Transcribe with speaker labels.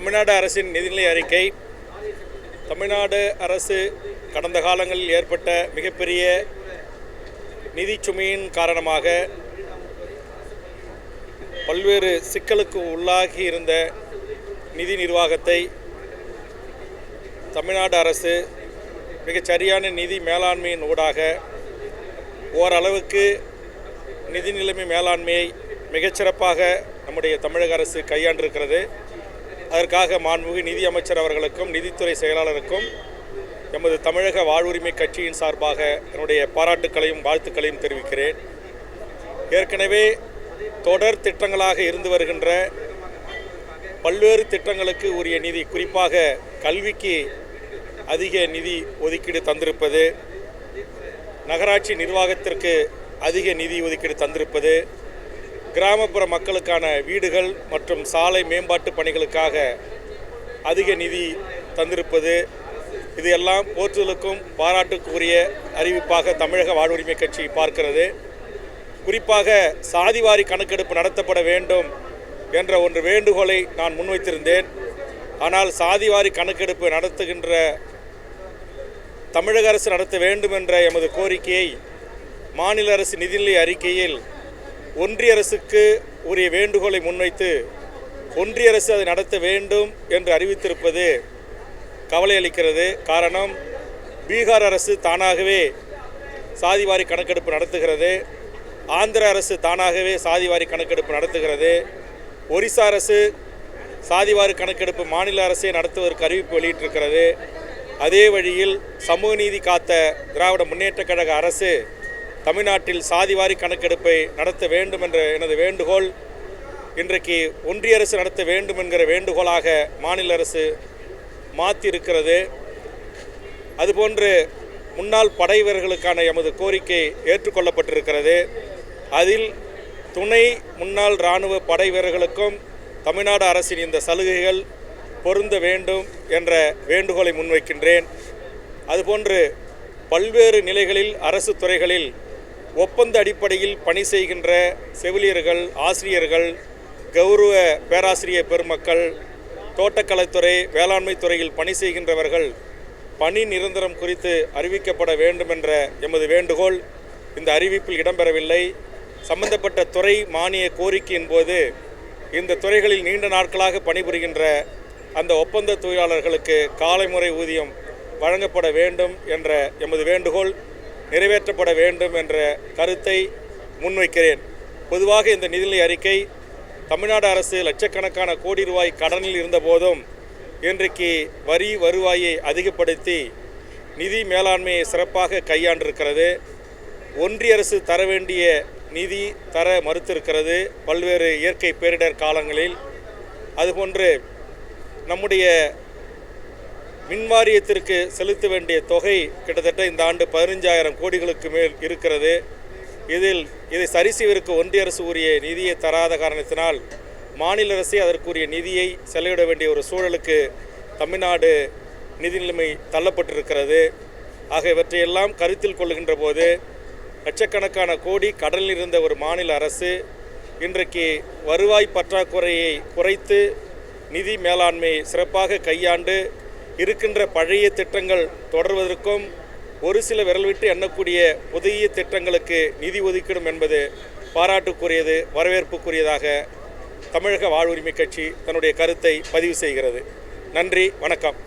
Speaker 1: தமிழ்நாடு அரசின் நிதிநிலை அறிக்கை தமிழ்நாடு அரசு கடந்த காலங்களில் ஏற்பட்ட மிகப்பெரிய நிதிச் சுமையின் காரணமாக பல்வேறு சிக்கலுக்கு உள்ளாகி இருந்த நிதி நிர்வாகத்தை தமிழ்நாடு அரசு மிகச் சரியான நிதி மேலாண்மையின் ஊடாக ஓரளவுக்கு நிதி நிலைமை மேலாண்மையை மிகச்சிறப்பாக நம்முடைய தமிழக அரசு கையாண்டிருக்கிறது. அதற்காக மாண்புமிகு நிதி அமைச்சர் அவர்களுக்கும் நிதித்துறை செயலாளருக்கும் எமது தமிழக வாழ்வுரிமை கட்சியின் சார்பாக என்னுடைய பாராட்டுக்களையும் வாழ்த்துக்களையும் தெரிவிக்கிறேன். ஏற்கனவே தொடர் திட்டங்களாக இருந்து வருகின்ற பல்வேறு திட்டங்களுக்கு உரிய நிதி குறிப்பாக கல்விக்கு அதிக நிதி ஒதுக்கீடு தந்திருப்பது நகராட்சி நிர்வாகத்திற்கு அதிக நிதி ஒதுக்கீடு தந்திருப்பது கிராமப்புற மக்களுக்கான வீடுகள் மற்றும் சாலை மேம்பாட்டு பணிகளுக்காக அதிக நிதி தந்திருப்பது இது எல்லாம் போற்றுதலுக்கும் பாராட்டுக்குரிய அறிவிப்பாக தமிழக வாழ்வுரிமை கட்சி பார்க்கிறது. குறிப்பாக சாதிவாரி கணக்கெடுப்பு நடத்தப்பட வேண்டும் என்ற ஒன்று வேண்டுகோளை நான் முன்வைத்திருந்தேன். ஆனால் சாதிவாரி கணக்கெடுப்பு நடத்துகின்ற தமிழக அரசு நடத்த வேண்டும் என்ற எமது கோரிக்கையை மாநில அரசு நிதிநிலை அறிக்கையில் ஒன்றிய அரசுக்கு உரிய வேண்டுகோளை முன்வைத்து ஒன்றிய அரசு அதை நடத்த வேண்டும் என்று அறிவித்திருப்பது கவலை அளிக்கிறது. காரணம் பீகார் அரசு தானாகவே சாதிவாரி கணக்கெடுப்பு நடத்துகிறது. ஆந்திர அரசு தானாகவே சாதிவாரி கணக்கெடுப்பு நடத்துகிறது. ஒரிசா அரசு சாதிவாரி கணக்கெடுப்பு மாநில அரசே நடத்துவதற்கு அறிவிப்பு வெளியிட்டிருக்கிறது. அதே வழியில் சமூக நீதி காத்த திராவிட முன்னேற்றக் கழக அரசு தமிழ்நாட்டில் சாதிவாரி கணக்கெடுப்பை நடத்த வேண்டும் என்ற எனது வேண்டுகோள் இன்றைக்கு ஒன்றிய அரசு நடத்த வேண்டும் என்கிற வேண்டுகோளாக மாநில அரசு மாற்றியிருக்கிறது அதுபோன்று முன்னாள் படைவீரர்களுக்கான எமது கோரிக்கை ஏற்றுக்கொள்ளப்பட்டிருக்கிறது. அதில் துணை முன்னாள் இராணுவ படை வீரர்களுக்கும் தமிழ்நாடு அரசின் இந்த சலுகைகள் பொருந்த வேண்டும் என்ற வேண்டுகோளை முன்வைக்கின்றேன். அதுபோன்று பல்வேறு நிலைகளில் அரசு துறைகளில் ஒப்பந்த அடிப்படையில் பணி செய்கின்ற செவிலியர்கள் ஆசிரியர்கள் கௌரவ பேராசிரியர் பெருமக்கள் தோட்டக்கலைத்துறை வேளாண்மை துறையில் பணி செய்கின்றவர்கள் பணி நிரந்தரம் குறித்து அறிவிக்கப்பட வேண்டும் என்ற எமது வேண்டுகோள். இந்த அறிவிப்பில் இடம்பெறவில்லை. சம்பந்தப்பட்ட துறை மானிய கோரிக்கையின் போது இந்த துறைகளில் நீண்ட நாட்களாக பணிபுரிகின்ற அந்த ஒப்பந்த தொழிலாளர்களுக்கு காலை முறை ஊதியம் வழங்கப்பட வேண்டும் என்ற எமது வேண்டுகோள். நிறைவேற்றப்பட வேண்டும் என்ற கருத்தை முன்வைக்கிறேன். பொதுவாக இந்த நிதிநிலை அறிக்கை தமிழ்நாடு அரசு லட்சக்கணக்கான கோடி ரூபாய் கடனில் இருந்தபோதும் இன்றைக்கு வரி வருவாயை அதிகப்படுத்தி நிதி மேலாண்மையை சிறப்பாக கையாண்டிருக்கிறது. ஒன்றிய அரசு தர வேண்டிய நிதி தர மறுத்திருக்கிறது பல்வேறு இயற்கை பேரிடர் காலங்களில். அதுபோன்று நம்முடைய மின்வாரியத்திற்கு செலுத்த வேண்டிய தொகை கிட்டத்தட்ட இந்த ஆண்டு பதினஞ்சாயிரம் கோடிகளுக்கு மேல் இருக்கிறது. இதில் இதை சரி செய்வதற்கு ஒன்றிய அரசு உரிய நிதியை தராத காரணத்தினால் மாநில அரசே அதற்குரிய நிதியை செலவிட வேண்டிய ஒரு சூழலுக்கு தமிழ்நாடு நிதி நிலைமை தள்ளப்பட்டிருக்கிறது. ஆக இவற்றையெல்லாம் கருத்தில் கொள்ளுகின்ற போது லட்சக்கணக்கான கோடி கடலில் இருந்த ஒரு மாநில அரசு இன்றைக்கு வருவாய் பற்றாக்குறையை குறைத்து நிதி மேலாண்மை சிறப்பாக கையாண்டு இருக்கின்ற பழைய திட்டங்கள் தொடர்வதற்கும் ஒரு சில விரல் விட்டு எண்ணக்கூடிய புதிய திட்டங்களுக்கு நிதி ஒதுக்கிடும் என்பது பாராட்டுக்குரியது வரவேற்புக்குரியதாக தமிழக வாழ்வுரிமை கட்சி தன்னுடைய கருத்தை பதிவு செய்கிறது. நன்றி வணக்கம்.